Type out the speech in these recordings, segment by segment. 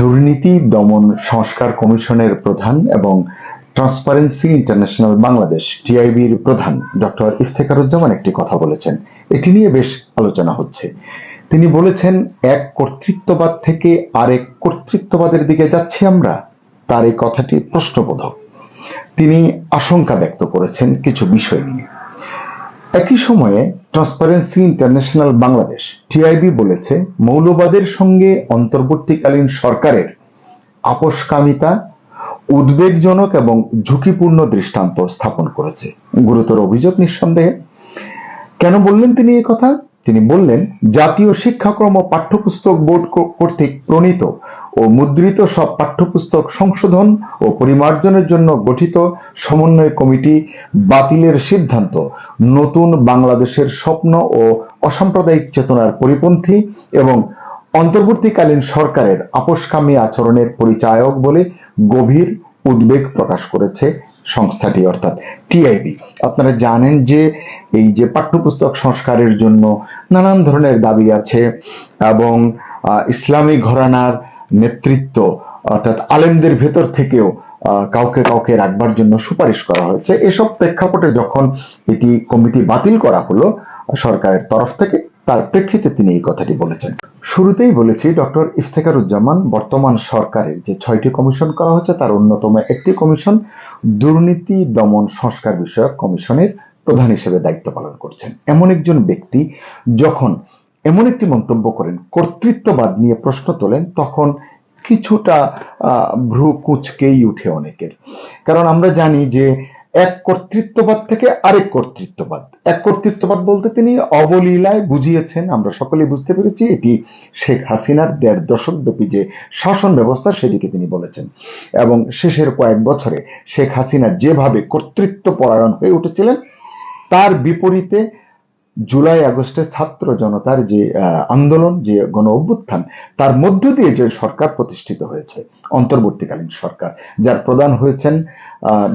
দুর্নীতি, দমন সংস্কার কমিশনের প্রধান এবং ট্রান্সপারেন্সি ইন্টারন্যাশনাল বাংলাদেশ, টিআইবির প্রধান ডক্টর ইফতেখারুজ্জামান একটি কথা বলেছেন। এটি নিয়ে বেশ আলোচনা হচ্ছে। তিনি বলেছেন, এক কর্তৃত্ববাদ থেকে আরেক কর্তৃত্ববাদের দিকে যাচ্ছি আমরা, তার এই কথাটি প্রশ্নবোধক। তিনি আশঙ্কা ব্যক্ত করেছেন কিছু বিষয় নিয়ে। একই সময়ে ট্রান্সপারেন্সি ইন্টারন্যাশনাল বাংলাদেশ টিআইবি বলেছে মৌলবাদের সঙ্গে অন্তর্বর্তীকালীন সরকারের আপোষকামিতা উদ্বেগজনক এবং ঝুঁকিপূর্ণ দৃষ্টান্ত স্থাপন করেছে। গুরুতর অভিযোগ নিঃসন্দেহে। কেন বললেন তিনি কথা? তিনি বললেন, জাতীয় শিক্ষাক্রম ও পাঠ্যপুস্তক বোর্ড কর্তৃক প্রণীত ও মুদ্রিত সব পাঠ্যপুস্তক সংশোধন ও পরিমার্জনের জন্য গঠিত সমন্বয় কমিটি বাতিলের সিদ্ধান্ত, নতুন বাংলাদেশের স্বপ্ন ও অসাম্প্রদায়িক চেতনার পরিপন্থী এবং অন্তর্বর্তীকালীন সরকারের আপোষকামী আচরণের পরিচায়ক বলে গভীর উদ্বেগ প্রকাশ করেছে সংস্থাটি, অর্থাৎ টিআইবি আপনারা জানেন যে এই যে পাঠ্যপুস্তক সংস্কারের জন্য নানান ধরনের দাবি আছে এবং ইসলামী ঘরানার নেতৃত্ব, অর্থাৎ আলেমদের ভেতর থেকেও কাউকে কাউকে রাখবার জন্য সুপারিশ করা হয়েছে। এসব প্রেক্ষাপটে যখন এটি কমিটি বাতিল করা হলো, সরকারের তরফ থেকে, তার প্রেক্ষিতে তিনি এই কথাটি বলেছেন। শুরুতেই বলেছি, ডক্টর ইফতেখারুজ্জামান, বর্তমান সরকারের যে ছয়টি কমিশন করা হচ্ছে তার অন্যতম একটি কমিশন দুর্নীতি দমন সংস্কার বিষয়ক কমিশনের প্রধান হিসেবে দায়িত্ব পালন করছেন। এমন একজন ব্যক্তি যখন এমন একটি মন্তব্য করেন, কর্তৃত্ববাদ নিয়ে প্রশ্ন তোলেন, তখন কিছুটা ভ্রু কুচকেই উঠে অনেকের। কারণ আমরা জানি যে এক কর্তৃত্ববাদ থেকে আরেক কর্তৃত্ববাদ। এক কর্তৃত্ববাদ বলতে তিনি অবলীলায় বুঝিয়েছেন, আমরা সকলেই বুঝতে পেরেছি, এটি শেখ হাসিনার দেড় দশক ব্যাপী যে শাসন ব্যবস্থা, সেটিকে তিনি বলেছেন। এবং শেষের কয়েক বছরে শেখ হাসিনা যেভাবে কর্তৃত্ব পরায়ণ হয়ে উঠেছিলেন, তার বিপরীতে জুলাই আগস্টে ছাত্র জনতার যে আন্দোলন, যে গণ অভ্যুত্থান, তার মধ্য দিয়ে যে সরকার প্রতিষ্ঠিত হয়েছে, অন্তর্বর্তীকালীন সরকার, যার প্রধান হয়েছেন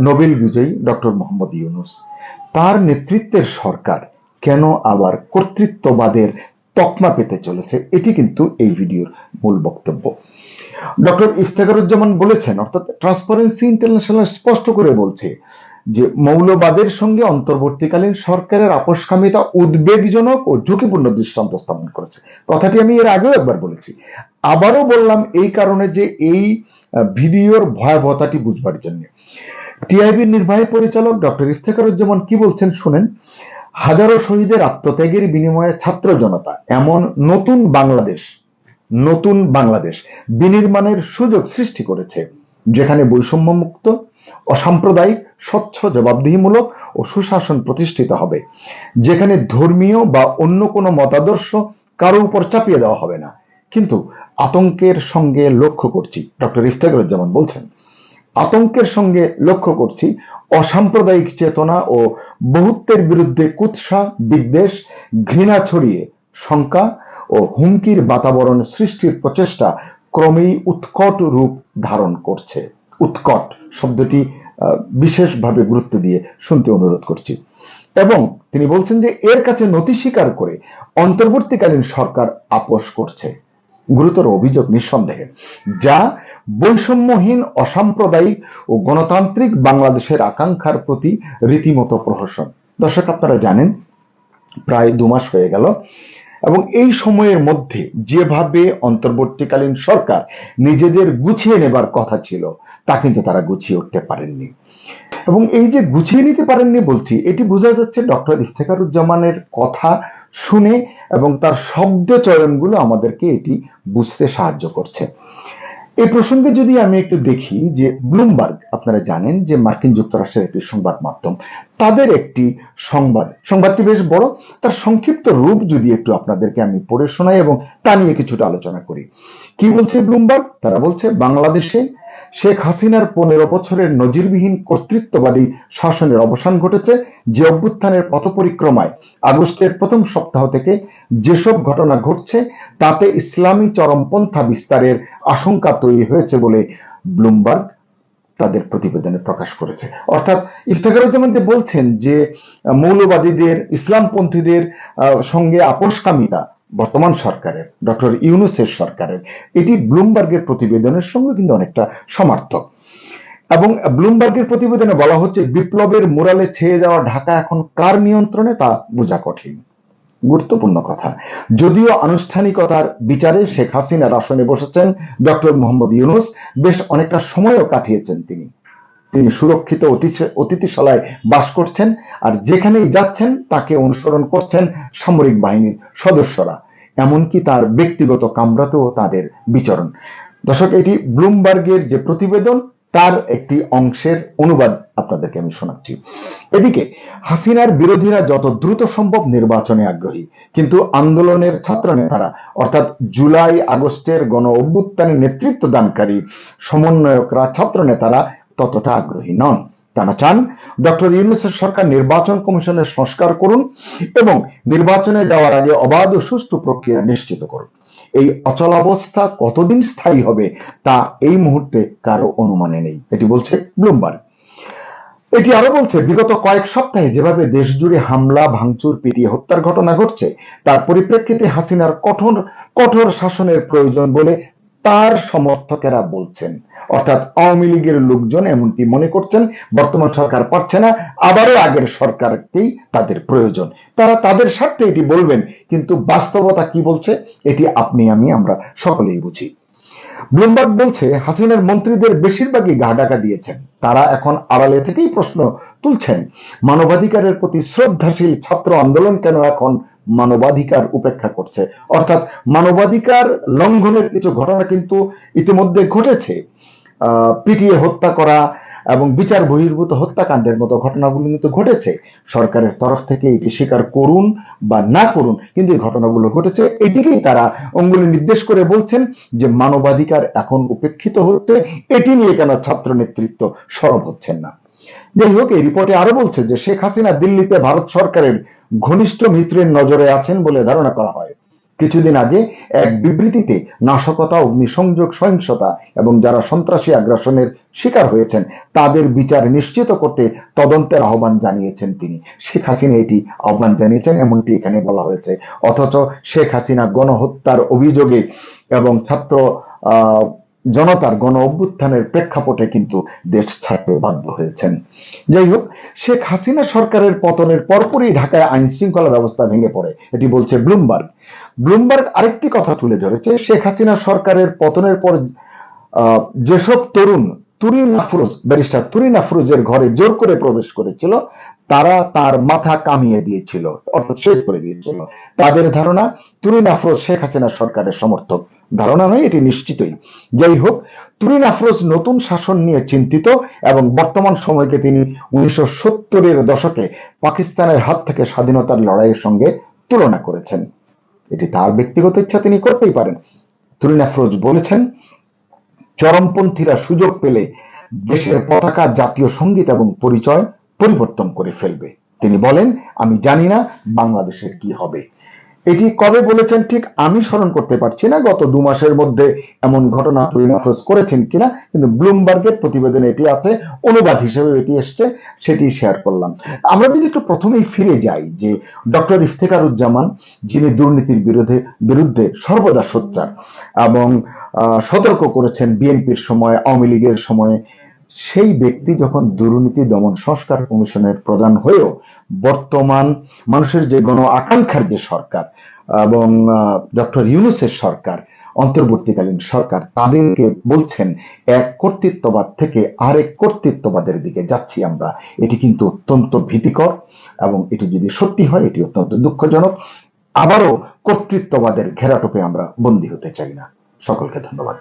নোবেল বিজয়ী ডক্টর মোহাম্মদ ইউনুস। তার নেতৃত্বের সরকার কেন আবার কর্তৃত্ববাদের তকমা পেতে চলেছে, এটি কিন্তু এই ভিডিওর মূল বক্তব্য। ডক্টর ইফতেখারুজ্জামান বলেছেন, অর্থাৎ ট্রান্সপারেন্সি ইন্টারন্যাশনাল স্পষ্ট করে বলছে যে মৌলবাদের সঙ্গে অন্তর্বর্তীকালীন সরকারের আপোষকামিতা উদ্বেগজনক ও ঝুঁকিপূর্ণ দৃষ্টান্ত স্থাপন করেছে। কথাটি আমি এর আগেও একবার বলেছি। আবারও বললাম এই কারণে যে এই ভিডিওর ভয়াবহতাটি বুঝবার জন্য। টিআইবির নির্বাহী পরিচালক ডক্টর ইফতেখারুজ্জামান কি বলছেন শুনেন, হাজারো শহীদের আত্মত্যাগের বিনিময়ে ছাত্র জনতা, এমন নতুন বাংলাদেশ নতুন বাংলাদেশ বিনির্মাণের সুযোগ সৃষ্টি করেছে, যেখানে বৈষম্যমুক্ত অসাম্প্রদায়িক, স্বচ্ছ, জবাবদিহিমূলক ও সুশাসন প্রতিষ্ঠিত হবে, যেখানে ধর্মীয় বা অন্য কোনো মতাদর্শ কারও উপর চাপিয়ে দেওয়া হবে না। কিন্তু আতঙ্কের সঙ্গে লক্ষ্য করছি, ডক্টর ইফতেখারুজ্জামান বলছেন, আতঙ্কের সঙ্গে লক্ষ্য করছি অসাম্প্রদায়িক চেতনা ও বহুত্বের বিরুদ্ধে কুৎসা, বিদ্বেষ, ঘৃণা ছড়িয়ে, শঙ্কা ও হুমকির বাতাবরণ সৃষ্টির প্রচেষ্টা ক্রমেই উৎকট রূপ ধারণ করছে। উৎকট শব্দটি বিশেষভাবে গুরুত্ব দিয়ে শুনতে অনুরোধ করছি। এবং তিনি বলছেন যে এর কাছে নথি স্বীকার করে অন্তর্বর্তীকালীন সরকার আপোষ করছে। গুরুতর অভিযোগ নিঃসন্দেহে, যা বৈষম্যহীন, অসাম্প্রদায়িক ও গণতান্ত্রিক বাংলাদেশের আকাঙ্ক্ষার প্রতি রীতিমতো প্রহসন। দর্শক, আপনারা জানেন, প্রায় দু মাস হয়ে গেল এবং এই সময়ের মধ্যে যেভাবে অন্তর্বর্তীকালীন সরকার নিজেদের গুছিয়ে নেবার কথা ছিল, তা কিন্তু তারা গুছিয়ে উঠতে পারেননি। এবং এই যে গুছিয়ে নিতে পারেননি বলছি, এটি বোঝা যাচ্ছে ডক্টর ইফতেখারুজ্জামানের কথা শুনে এবং তার শব্দ চয়নগুলো আমাদেরকে এটি বুঝতে সাহায্য করছে। এই প্রসঙ্গে যদি আমি একটু দেখি যে ব্লুমবার্গ, আপনারা জানেন যে মার্কিন যুক্তরাষ্ট্রের একটি সংবাদ মাধ্যম, তাদের একটি সংবাদ, সংবাদটি বেশ বড়, তার সংক্ষিপ্ত রূপ যদি একটু আপনাদেরকে আমি পড়ে শোনাই এবং তা নিয়ে কিছুটা আলোচনা করি। কি বলছে ব্লুমবার্গ? তারা বলছে, বাংলাদেশে শেখ হাসিনার পনেরো বছরের নজিরবিহীন কর্তৃত্ববাদী শাসনের অবসান ঘটেছে যে অভ্যুত্থানের পথ পরিক্রমায় আগস্টের প্রথম সপ্তাহ থেকে যেসব ঘটনা ঘটছে, তাতে ইসলামী চরমপন্থা বিস্তারের আশঙ্কা তৈরি হয়েছে বলে ব্লুমবার্গ তাদের প্রতিবেদনে প্রকাশ করেছে। অর্থাৎ ইফতেখারুজ্জামান বলছেন যে, মৌলবাদীদের, ইসলামপন্থীদের সঙ্গে আপোষকামিতা বর্তমান সরকারের, ডক্টর ইউনুসের সরকারের, এটি ব্লুমবার্গের প্রতিবেদনের সঙ্গে কিন্তু অনেকটা সমার্থক। এবং ব্লুমবার্গের প্রতিবেদনে বলা হচ্ছে, বিপ্লবের মুরালে ছেয়ে যাওয়া ঢাকা এখন কার নিয়ন্ত্রণে তা বোঝা কঠিন? গুরুত্বপূর্ণ কথা। যদিও আনুষ্ঠানিকতার বিচারে শেখ হাসিনার আসনে বসেছেন ডক্টর মোহাম্মদ ইউনুস, বেশ অনেকটা সময়ও কাটিয়েছেন তিনি। তিনি সুরক্ষিত অতিথিশালায় বাস করছেন আর যেখানেই যাচ্ছেন তাকে অনুসরণ করছেন সামরিক বাহিনীর সদস্যরা। এমনকি তার ব্যক্তিগত কামরাতেও তাদের বিচরণ। দর্শক, এটি ব্লুমবার্গের যে প্রতিবেদন, তার একটি অংশের অনুবাদ আপনাদেরকে আমি শোনাচ্ছি। এদিকে, হাসিনার বিরোধীরা যত দ্রুত সম্ভব নির্বাচনে আগ্রহী, কিন্তু আন্দোলনের ছাত্র নেতারা অর্থাৎ জুলাই আগস্টের গণ অভ্যুত্থানে নেতৃত্ব দানকারী সমন্বয়করা ছাত্র নেতারা ততটা আগ্রহী নন। তারা চান ডক্টর ইউনুসের সরকার নির্বাচন কমিশনের সংস্কার করুন এবং নির্বাচনে যাওয়ার আগে অবাধ ও সুষ্ঠু প্রক্রিয়া নিশ্চিত করুন। এই অচলাবস্থা কতদিন স্থায়ী হবে তা এই মুহূর্তে কারও অনুমানে নেই, এটি বলছে ব্লুমবার্গ। এটি আরও বলছে, বিগত কয়েক সপ্তাহে যেভাবে দেশ জুড়ে হামলা, ভাঙচুর, পিটিয়ে হত্যার ঘটনা ঘটছে, তার পরিপ্রেক্ষিতে হাসিনার কঠোর কঠোর শাসনের প্রয়োজন বলে তার সমর্থকেরা বলছেন। অর্থাৎ আওয়ামী লীগের লোকজন এমনটি মনে করছেন, বর্তমান সরকার পারছে না, আবারও আগের সরকারকেই তাদের প্রয়োজন। তারা তাদের স্বার্থে এটি বলবেন, কিন্তু বাস্তবতা কি বলছে, এটি আপনি, আমি, আমরা সকলেই বুঝি। ব্লুমবার্গ বলছে, হাসিনার মন্ত্রীদের বেশিরভাগই গা ডাকা দিয়েছেন। তারা এখন আড়ালে থেকেই প্রশ্ন তুলছেন, মানবাধিকারের প্রতি শ্রদ্ধাশীল ছাত্র আন্দোলন কেন এখন মানবাধিকার উপেক্ষা করছে। অর্থাৎ মানবাধিকার লঙ্ঘনের কিছু ঘটনা কিন্তু ইতিমধ্যে ঘটেছে। পিটিয়ে হত্যা করা এবং বিচার বহির্ভূত হত্যাকাণ্ডের মতো ঘটনাগুলো কিন্তু ঘটেছে। সরকারের তরফ থেকে এটি স্বীকার করুন বা না করুন, কিন্তু এই ঘটনাগুলো ঘটেছে। এটিকেই তারা অঙ্গুলি নির্দেশ করে বলছেন যে মানবাধিকার এখন উপেক্ষিত হচ্ছে। এটি নিয়ে কেন ছাত্র নেতৃত্ব সরব হচ্ছেন না? যাই হোক, এই রিপোর্টে আরও বলছে যে শেখ হাসিনা দিল্লিতে ভারত সরকারের ঘনিষ্ঠ মিত্রের নজরে আছেন বলে ধারণা করা হয়। কিছুদিন আগে এক বিবৃতিতে নাশকতা, অগ্নিসংযোগ, সহিংসতা এবং যারা সন্ত্রাসী আগ্রাসনের শিকার হয়েছেন, তাদের বিচার নিশ্চিত করতে তদন্তের আহ্বান জানিয়েছেন তিনি। শেখ হাসিনা এটি আহ্বান জানিয়েছেন, এমনটি এখানে বলা হয়েছে। অথচ শেখ হাসিনা গণহত্যার অভিযোগে এবং ছাত্র, আহ জনতার গণ অভ্যুত্থানের প্রেক্ষাপটে কিন্তু দেশ ছাড়তে বাধ্য হয়েছেন। যাই হোক, শেখ হাসিনা সরকারের পতনের পরপরই ঢাকায় আইন শৃঙ্খলা ব্যবস্থা ভেঙে পড়ে, এটি বলছে ব্লুমবার্গ। ব্লুমবার্গ আরেকটি কথা তুলে ধরেছে, শেখ হাসিনা সরকারের পতনের পর যেসব তরুণ তুরিন আফরোজ ব্যারিস্টার তুরিন আফরোজের ঘরে জোর করে প্রবেশ করেছিল তারা তার মাথা কামিয়ে দিয়েছিল, অর্থাৎ শেষ করে দিয়েছিল। তাদের ধারণা তুরিন আফরোজ শেখ হাসিনা সরকারের সমর্থক। ধারণা নয়, এটি নিশ্চিতই। যাই হোক তুরিন আফরোজ নতুন শাসন নিয়ে চিন্তিত এবং বর্তমান সময়কে তিনি উনিশশো সত্তরের দশকে পাকিস্তানের হাত থেকে স্বাধীনতার লড়াইয়ের সঙ্গে তুলনা করেছেন। এটি তার ব্যক্তিগত ইচ্ছা, তিনি করতেই পারেন। তুরিন আফরোজ বলেছেন, চরমপন্থীরা সুযোগ পেলে দেশের পতাকা, জাতীয় সংগীত এবং পরিচয় পরিবর্তন করে ফেলবে। তিনি বলেন, আমি জানি না বাংলাদেশের কি হবে। এটি কবে বলেছেন ঠিক আমি স্মরণ করতে পারছি না। গত দু মাসের মধ্যে এমন ঘটনা তুরিন করেছেন কিনা, কিন্তু ব্লুমবার্গের প্রতিবেদনে এটি আছে, অনুবাদ হিসেবে এটি এসছে, সেটি শেয়ার করলাম। আমরা যদি একটু প্রথমেই ফিরে যাই, যে ডক্টর ইফতেখারুজ্জামান, যিনি দুর্নীতির বিরুদ্ধে বিরুদ্ধে সর্বদা সোচ্চার এবং সতর্ক করেছেন বিএনপির সময়, আওয়ামী লীগের সময়ে সেই ব্যক্তি যখন দুর্নীতি দমন সংস্কার কমিশনের প্রধান হয়েও বর্তমান মানুষের যে গণ আকাঙ্ক্ষার যে সরকার এবং ডক্টর ইউনুসের সরকার, অন্তর্বর্তীকালীন সরকার, তাদেরকে বলছেন, এক কর্তৃত্ববাদ থেকে আরেক কর্তৃত্ববাদের দিকে যাচ্ছি আমরা। এটি কিন্তু অত্যন্ত ভীতিকর এবং এটি যদি সত্যি হয়, এটি অত্যন্ত দুঃখজনক। আবারও কর্তৃত্ববাদের ঘেরাটোপে আমরা বন্দী হতে চাই না। সকলকে ধন্যবাদ।